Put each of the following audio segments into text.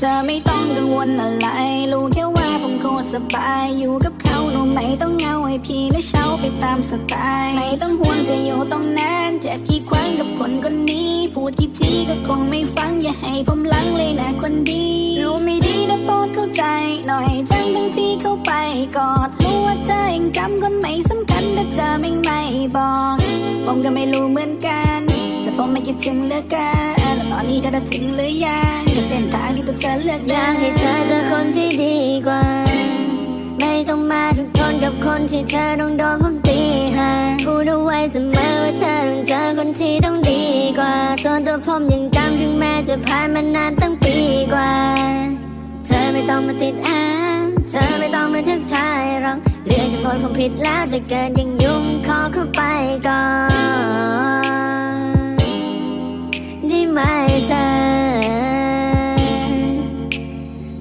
เธอไม่ต้องกังวลอะไร รู้แค่ว่าผมโคตรสบาย อยู่กับเขาหนูไม่ต้องเหงาให้พี่และเช้าไปตามสไตล์ ไม่ต้องห่วงจะอยู่ตรงนั้นเจ็บกี่ครั้งกับคนคนนี้ พูดกี่ทีก็คงไม่ฟัง อย่าให้ผมลังเลยนะคนดีรู้ไม่ดีนะโปรดเข้าใจ หน่อยทั้งทั้งที่เข้าไปกอดรู้ว่าเธอยังจำคนไม่สำคัญแต่เธอไม่ไม่บอก ผมก็ไม่รู้เหมือนกัน แต่ผมไม่คิดถึงเลือเกินแล้วตอนนี้เธอจะถึงหรือยังกับเส้นทางที่ตัวเธอเลือกอยากให้เธอเจอคนที่ดีกว่า ไม่ต้องมาทุกทนกับคนที่เธอต้องโดนผมตีหาพูดเอาไว้เสมอว่าเธอต้องเจอคนที่ต้องดีกว่าส่วนตัวผมยังจำถึงแม้จะผ่านมานานตั้งปีกว่า เธอไม่ต้องมาติดอ้างเธอไม่ต้องมาทึกทายหรอกเรื่องจะหมดผมผิดแล้วจะเกินยังยุ่งขอเข้าไปก่อน ได้ไหมเธอ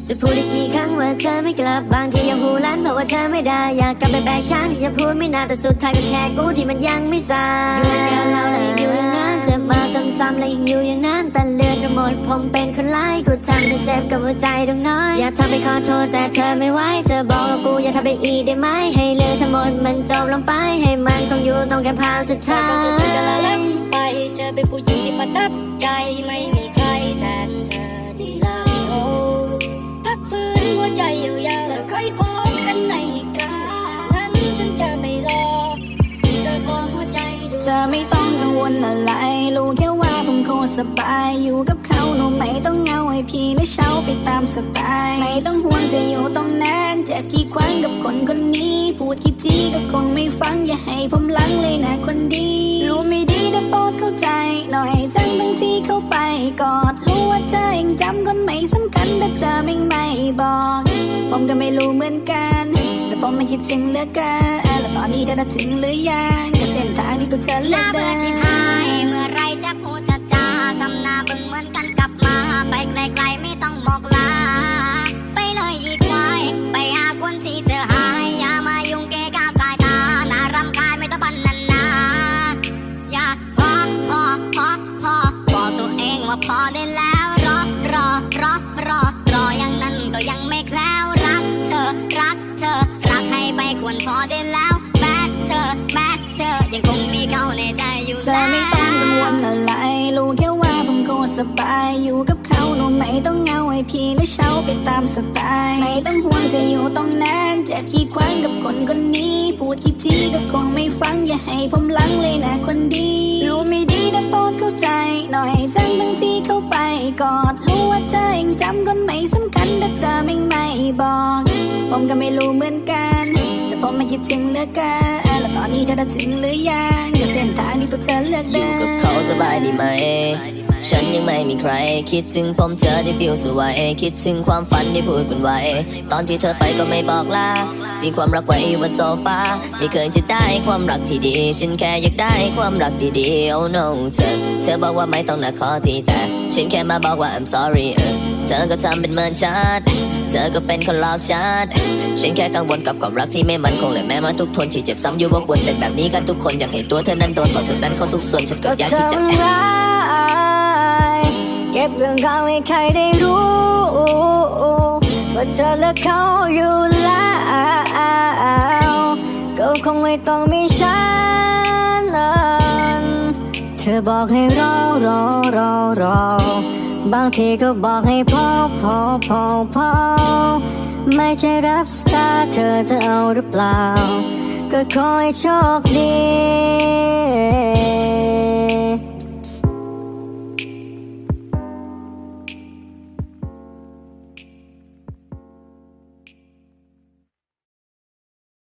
จะพูดอีกกี่ครั้งว่าเธอไม่กลับบางทียังหูลั่นเพราะว่าเธอไม่ได้อยากกลับไปแบกช้างที่จะพูดไม่นานแต่สุดท้ายก็แค่กูที่มันยังไม่สายอยู่กับเราและอยู่อย่างนั้นเจะมาซ้ำๆและยังอยู่อย่างนั้นแต่เลือดทั้งหมดผมเป็นคนร้กูทำให้เจ็บกับหัวใจตรงน้อยอยากทำไปขอโทษแต่เธอไม่ไหวเธอบอกกับกูอย่าทำไปอีกได้ไหมให้เรื่องทั้งหมดมันจบลงไปให้มันคงอยู่ตรงแค่ภาพสุดเธอท้าก็ยคือเธอจะละลับไปเจอเป็นผู้หญิงที่ประทับ ธอไม่ต้องกังวลอะไร รู้แค่ว่าผมโคตรสบาย อยู่กับเขาหนูไม่ต้องเหงาให้พี่และเช้าไปตามสไตล์ ไม่ต้องห่วงจะอยู่ตรงนั้นเจ็บกี่ครั้งกับคนคนนี้ พูดกี่ทีก็คงไม่ฟัง อย่าให้ผมลังเลยนะคนดี รู้ไม่ดีนะโปรดเข้าใจ หน่อยทั้งทั้งที่เข้าไปกอดรู้ว่าเธอยังจำคนไม่สำคัญแต่เธอไม่ไม่บอก ผมก็ไม่รู้เหมือนกัน แต่ผมไม่คิดถึงเหลือเกินแล้วตอนนี้เธอจะถึงหรือยังกับเส้นทางที่ตัวเธอเลือกเดินหายเมื่อไรจะพูดจะจาสำนาบึงเหมือนกันกลับมา ไปไกลๆไม่ต้องบอกลา ไปเลยอีกไว้ไปหาคนที่เธอหายอย่ามายุ่งเกะกะสายตาน่ารำคาญไม่ต้องบันนันนาอย่าพอพอพอพอบอกตัวเองว่าพอได้แล้วรอรอรอรอรออย่างนั้นก็ยังไม่แคล้วรักเธอรักเธอ วรพอได้แล้วแม้เธอแม้เธอยังคงมีเขาในใจอยู่เธอแล้วไม่ต้องกังวลอะไรรู้แค่ว่าผมโคตรสบายอยู่กับเขาหนูไม่ต้องเหงาให้พี่และเช้าไปตามสไตล์ไม่ต้องห่วงจะอยู่ตรงนั้นเจ็บกี่ครั้งกับคนคนนี้ พูดกี่ทีก็คงไม่ฟังอย่าให้ผมลังเลยนะคนดีรู้ไม่ดีนะโปรดเข้าใจหน่อยทั้งทั้งที่เข้าไปกอดรู้ว่าเธอยังจำคนไม่สำคัญแต่เธอไม่ไม่บอก ผมก็ไม่รู้เหมือนกันแต่ผมไม่ คิดถึงเหลือเกินแล้วตอนนี้เธอจะถึงหรือยังกับเส้นทางที่ตัวเธอเลือกเดินอยู่กับเขาสบายดีไหม ฉันยังไม่มีใคร คิดถึงผมเธอได้ปิวสวยคิดถึงความฝันที่พูดกันไว้ ตอนที่เธอไปก็ไม่บอกลาทิ้งความรักไว้บนโซฟาไม่เคยจะได้ความรักที่ดี ฉันแค่อยากได้ความรักดีๆ oh no เธอ เธอบอกว่าไม่ต้องนักขอทีแต่ ฉันแค่มาบอกว่า I'm sorry เออ เธอก็ทำเป็นเหมือนฉันเธอก็เป็นคนหลอกฉันฉันแค่กังวลกับความรักที่ไม่มั่นคงและแม้มันทุกทนที่เจ็บซ้ำอยู่วกวนเป็นแบบนี้กันทุกคนอยากให้ตัวเธอนั้นโดนเพราะเธอนั้นเขาสุขส่วนฉันก็อยากที่จะทำเก็บเรื่องราวให้ใครได้รู้ว่าเธอและเขาอยู่แล้วก็คงไม่ต้องมีฉันนั้นเธอบอกให้รอรอรอรอ บางทีก็บอกให้พอพอพอพอไม่ใช่รักสตาร์เธอจะเอาหรือเปล่า ก็ขอให้โชคดี